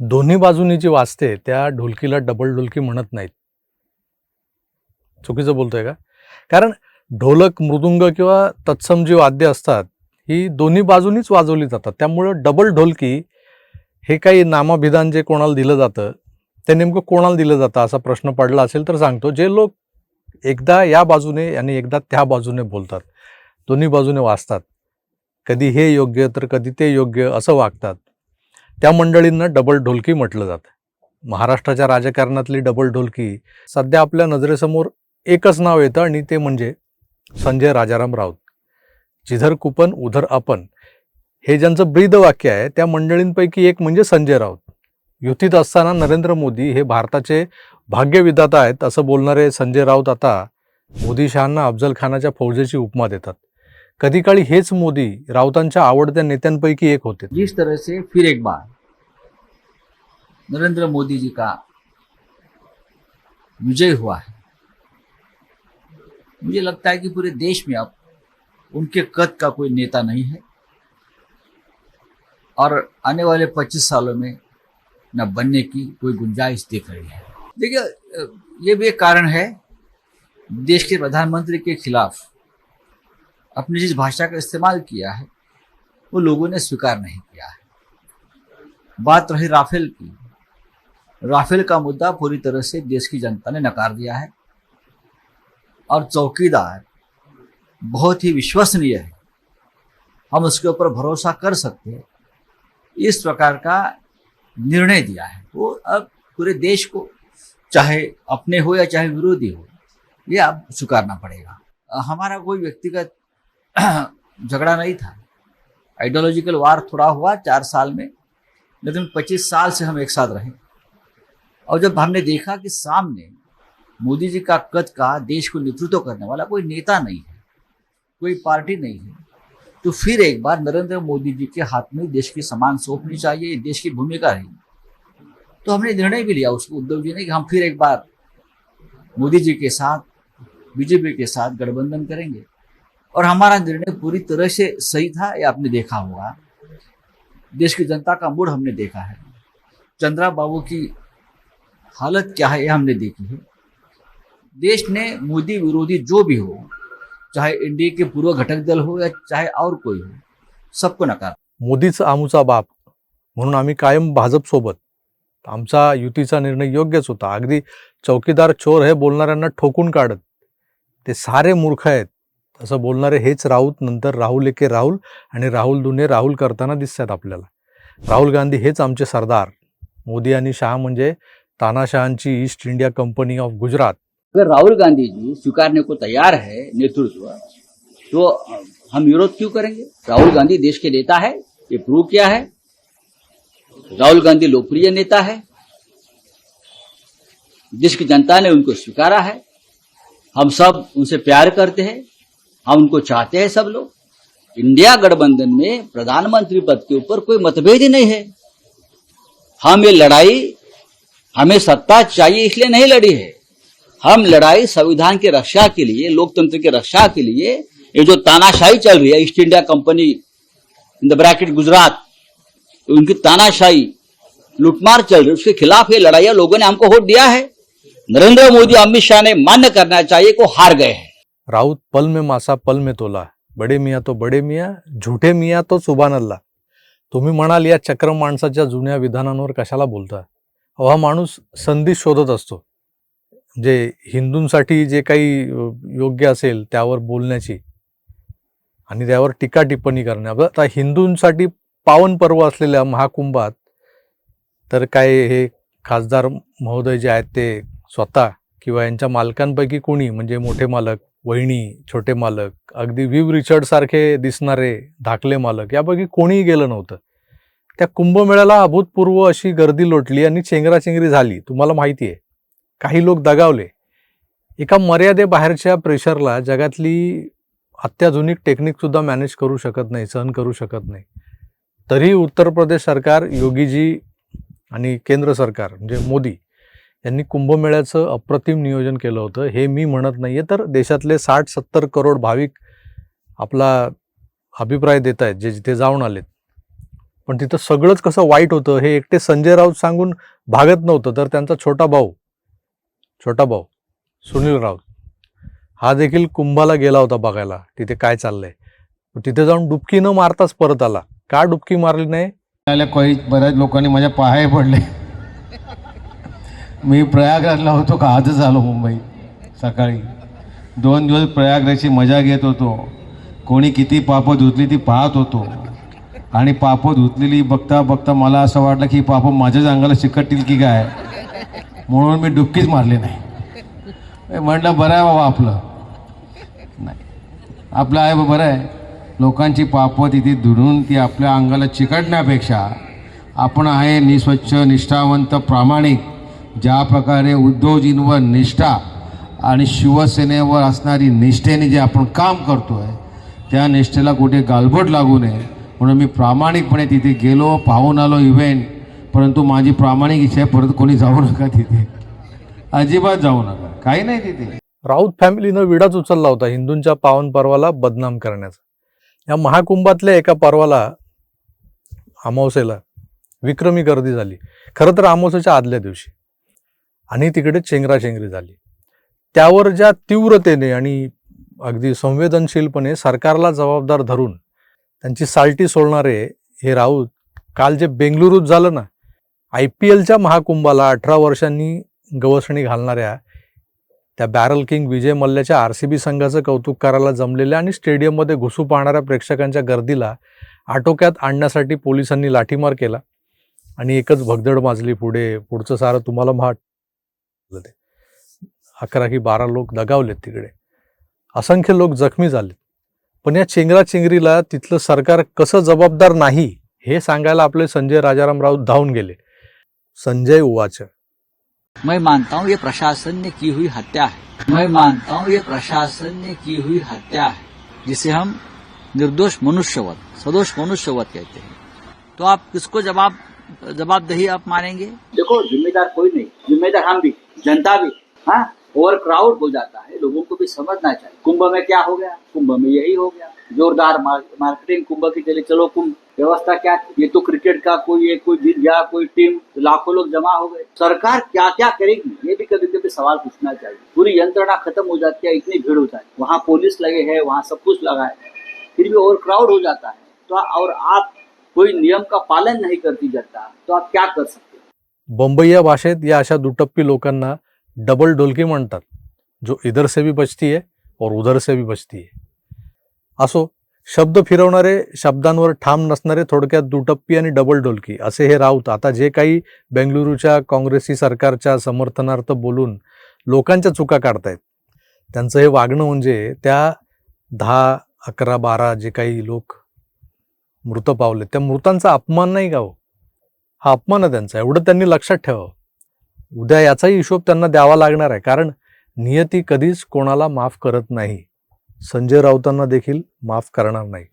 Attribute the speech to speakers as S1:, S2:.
S1: दोन्ही बाजूनी जी वाजते त्या ढोलकीला डबल ढोलकी म्हणत नाहीत. चुकीचं बोलतोय का? कारण ढोलक मृदुंग किंवा तत्सम जी वाद्य असतात ही दोन्ही बाजूनीच वाजवली जातात. त्यामुळं डबल ढोलकी हे काही नामाभिधान जे कोणाला दिलं जातं ते नेमकं कोणाला दिलं जातं असा प्रश्न पडला असेल तर सांगतो. जे लोक एकदा या बाजूने आणि एकदा त्या बाजूने बोलतात दोन्ही बाजूने वाचतात कधी हे योग्य तर कधी ते योग्य असं वागतात. त्या मंडळींना डबल ढोलकी म्हटलं जातं. महाराष्ट्राच्या राजकारणातली डबल ढोलकी सध्या आपल्या नजरेसमोर एकच नाव येतं आणि ते म्हणजे संजय राजाराम राऊत. जिधर कुपन उधर अपन हे ज्यांचं ब्रीद वाक्य आहे त्या मंडळींपैकी एक म्हणजे संजय राऊत. युतीत असताना नरेंद्र मोदी हे भारताचे भाग्यविधाता आहेत असं बोलणारे संजय राऊत आता मोदी शहांना अफजल खानाच्या फौजेची उपमा देतात. कधी काळी हेच मोदी राऊतांच्या आवडत्या नेत्यांपैकी एक होते.
S2: जिस तरह से फिर एक बार नरेंद्र मोदी जी का विजय हुआ है। मुझे लगता है कि पूरे देश में अब उनके कद का कोई नेता नहीं है। और आने वाले 25 सालों में न बनने की कोई गुंजाइश दिख रही है। देखिए ये भी एक कारण है, देश के प्रधानमंत्री के खिलाफ अपनी जिस भाषा का इस्तेमाल किया है, वो लोगों ने स्वीकार नहीं किया है। बात रही राफेल की। राफेल का मुद्दा पूरी तरह से देश की जनता ने नकार दिया है और चौकीदार बहुत ही विश्वसनीय है। हम उसके ऊपर भरोसा कर सकते हैं। इस प्रकार का निर्णय दिया है। वो अब पूरे देश को, चाहे अपने हो या चाहे विरोधी हो, ये अब स्वीकारना पड़ेगा। हमारा कोई व्यक्तिगत झगड़ा नहीं था। आइडियोलॉजिकल वार थोड़ा हुआ चार साल में, लेकिन पच्चीस साल से हम एक साथ रहे। और जब हमने देखा कि सामने मोदी जी का कद का देश को नेतृत्व करने वाला कोई नेता नहीं है, कोई पार्टी नहीं है तो फिर एक बार नरेंद्र मोदी जी के हाथ में देश की समान सौंपनी चाहिए, देश की भूमिका रही। तो हमने निर्णय भी लिया उसको, उद्धव जी ने, कि हम फिर एक बार मोदी जी के साथ, बीजेपी के साथ गठबंधन करेंगे। और हमारा निर्णय पूरी तरह से सही था, ये आपने देखा होगा। देश की जनता का मूड हमने देखा है। चंद्रा बाबू की हालत क्या है ये हमने देखी है। देश ने मोदी विरोधी जो भी हो चाहे एनडीए के पूर्व घटक दल हो या चाहे और कोई हो सबको नकार।
S1: मोदीच आमूचा बाप म्हणून आम्ही कायम भाजप सोबत। आमचा युतीचा निर्णय योग्यच होता. अगदी चौकीदार चोर हे बोलणाऱ्यांना ठोकून काढत. ते सारे मूर्ख आहेत. असं बोलणारे हेच राऊत नंतर राहुल एके राहुल आणि राहुल दुने राहुल करताना दिसतात आपल्याला. राहुल गांधी हेच आमचे सरदार. मोदी आणि शहा म्हणजे तानाशहांची East India company of Gujarat.
S2: अगर राहुल गांधी जी स्वीकारने को तैयार है, नेतृत्व तो हम विरोध क्यों करेंगे? राहुल गांधी देश के नेता है, ये प्रूव किया है। राहुल गांधी लोकप्रिय नेता है। देश की जनता ने उनको स्वीकारा है। हम सब उनसे प्यार करते हैं। हम उनको चाहते हैं सब लोग। इंडिया गठबंधन में प्रधानमंत्री पद के ऊपर कोई मतभेद ही नहीं है। हम ये लड़ाई हमें सत्ता चाहिए इसलिए नहीं लड़ी है। हम लड़ाई संविधान की रक्षा के लिए लोकतंत्र की रक्षा के लिए ये जो तानाशाही चल रही है East India company in the bracket Gujarat उनकी तानाशाही लुटमार चल रही है उसके खिलाफ ये लड़ाई है लोगों ने हमको वोट दिया है। नरेंद्र मोदी अमित शाह ने मान्य करना चाहिए को हार गए हैं।
S1: राऊत पल में मासा पल में तोला बडे मिया तो बडे मिया झूठे मिया तो सुभान अल्ला तुम्ही म्हणाल या चक्र माणसाच्या जुन्या विधानांवर कशाला बोलता हा माणूस संधी शोधत असतो. जे हिंदूंसाठी जे काही योग्य असेल त्यावर बोलण्याची आणि त्यावर टीका टिप्पणी करणे. आता हिंदूंसाठी पावन पर्व असलेल्या महाकुंभात तर काय हे खासदार महोदय जे आहेत ते स्वतः किंवा यांच्या मालकांपैकी कोणी म्हणजे मोठे मालक वहिनी छोटे मालक अगदी विव रिचर्ड सारखे दिसणारे धाकले मालक यापैकी कोणीही गेलं नव्हतं. त्या कुंभमेळ्याला अभूतपूर्व अशी गर्दी लोटली आणि चेंगराचेंगरी झाली. तुम्हाला माहिती आहे. काही लोक दगावले. एका मर्यादेबाहेरच्या प्रेशरला जगातली अत्याधुनिक टेक्निकसुद्धा मॅनेज करू शकत नाही सहन करू शकत नाही. तरी उत्तर प्रदेश सरकार योगीजी आणि केंद्र सरकार म्हणजे मोदी यांनी कुंभमेळ्याचं अप्रतिम नियोजन केलं होतं. हे मी म्हणत नाही आहे तर देशातले साठ सत्तर करोड भाविक आपला अभिप्राय देत आहेत जे जिथे जाऊन आलेत. पण तिथं सगळंच कसं वाईट होतं हे एकटे संजय राऊत सांगून भागत नव्हतं तर त्यांचा छोटा भाऊ छोटा भाऊ सुनील राऊत हा देखील कुंभाला गेला होता बघायला तिथे काय चाललंय. तिथे जाऊन डुबकी न मारताच परत आला. का डुबकी मारली नाही?
S3: आल्या काही बऱ्याच लोकांनी माझ्या पाहाय पडले. मी प्रयागराजला होतो का? आजच आलो मुंबई सकाळी. दोन दिवस प्रयागराजची मजा घेत होतो. कोणी किती पापं धुतली ती पाहत होतो. आणि पापं धुतलेली बघता बघता मला असं वाटलं की पापं माझ्याच अंगाला चिकटतील की काय? म्हणून मी डुबकीच मारली नाही. म्हणलं म्हटलं बरं आहे बाबा आपलं. नाही. आपलं आहे बरं आहे. लोकांची पापं तिथे धुडून ती आपल्या अंगाला चिकटण्यापेक्षा आपण आहे निस्वच्छ निष्ठावंत प्रामाणिक ज्या प्रकारे उद्योजींवर निष्ठा आणि शिवसेनेवर असणारी निष्ठेने जे आपण काम करतो आहे त्या निष्ठेला कुठे गालबोट लागू नये. म्हणून मी प्रामाणिकपणे तिथे गेलो पाहून आलो इव्हेंट परंतु माझी प्रामाणिक इच्छा आहे परत कोणी जाऊ नका तिथे. अजिबात जाऊ नका. काही नाही तिथे.
S1: राऊत फॅमिलीनं विडाच उचलला होता हिंदूंच्या पावन पर्वाला बदनाम करण्याचा. या महाकुंभातल्या एका पर्वाला अमावसेला विक्रमी गर्दी झाली. खरं तर अमावस्येच्या आदल्या दिवशी. आणि तिकडे चेंगराचेंगरी झाली. त्यावर ज्या तीव्रतेने आणि अगदी संवेदनशीलपणे सरकारला जबाबदार धरून त्यांची साल्टी सोडणारे हे राऊत काल जे बेंगलुरूत झालं ना आय पी एलच्या महाकुंभाला अठरा वर्षांनी गवसणी घालणाऱ्या त्या बॅरल किंग विजय मल्ल्याच्या आर सी बी संघाचं कौतुक करायला जमलेल्या आणि स्टेडियममध्ये घुसू पाहणाऱ्या प्रेक्षकांच्या गर्दीला आटोक्यात आणण्यासाठी पोलिसांनी लाठीमार केला आणि एकच भगदड माजली पुढे पुढचं सारं तुम्हाला माट ते अकरा की बारा लोक दगावलेत तिकडे. असंख्य लोक जखमी झालेत. पण या चेंगरा चेंगरीला तिथलं सरकार कसं जबाबदार नाही हे सांगायला आपले संजय राजाराम राऊत धावून गेले. संजय उवाच.
S2: मैं मानता हूँ ये प्रशासन ने की हुई हत्या है। मैं मानता हूँ ये प्रशासन ने की हुई हत्या है जिसे हम निर्दोष मनुष्यवध सदोष मनुष्यवध कहते हैं। तो आप किसको जवाब जवाबदेही आप मानेंगे देखो जिम्मेदार कोई नहीं जिम्मेदार हम भी जनता भी हाँ ओवर क्राउड हो जाता है। लोगों को भी समझना चाहिए। कुंभ में क्या हो गया? कुंभ में यही हो गया। जोरदार मार्केटिंग कुंभ की चले। चलो कुंभ, व्यवस्था क्या थी? ये तो क्रिकेट का कोई एक कोई जीत गया, कोई टीम लाखों लोग जमा हो गए। सरकार क्या क्या करेगी? ये भी कभी कभी सवाल पूछना चाहिए। पूरी यंत्रणा खत्म हो जाती है, इतनी भीड़ हो जाती है। वहाँ पुलिस लगे है, वहाँ सब कुछ लगा है। फिर भी ओवर क्राउड हो जाता है। तो और आप कोई नियम का पालन नहीं करती जनता तो आप क्या कर सकते
S1: बंबईया भाषेत या अशा दुटप्पी लोकांना डबल ढोलकी म्हणतात. जो इधर से भी बचती है और उधर से भी बचती है। असो शब्द फिरवणारे शब्दांवर ठाम नसणारे थोडक्यात दुटप्पी आणि डबल डोलकी असे हे राऊत आता जे काही बेंगलुरूच्या काँग्रेसी सरकारच्या समर्थनार्थ बोलून लोकांच्या चुका काढतायत त्यांचं हे वागणं म्हणजे त्या दहा अकरा बारा जे काही लोक मृत पावले त्या मृतांचा अपमान नाही का हो? हा अपमान आहे त्यांचा एवढं त्यांनी लक्षात ठेवावं. उद्या याचाही हिशोब त्यांना द्यावा लागणार आहे कारण नियती कधीच कोणाला माफ करत नाही. संजय राऊतांना देखील माफ करणार नाही.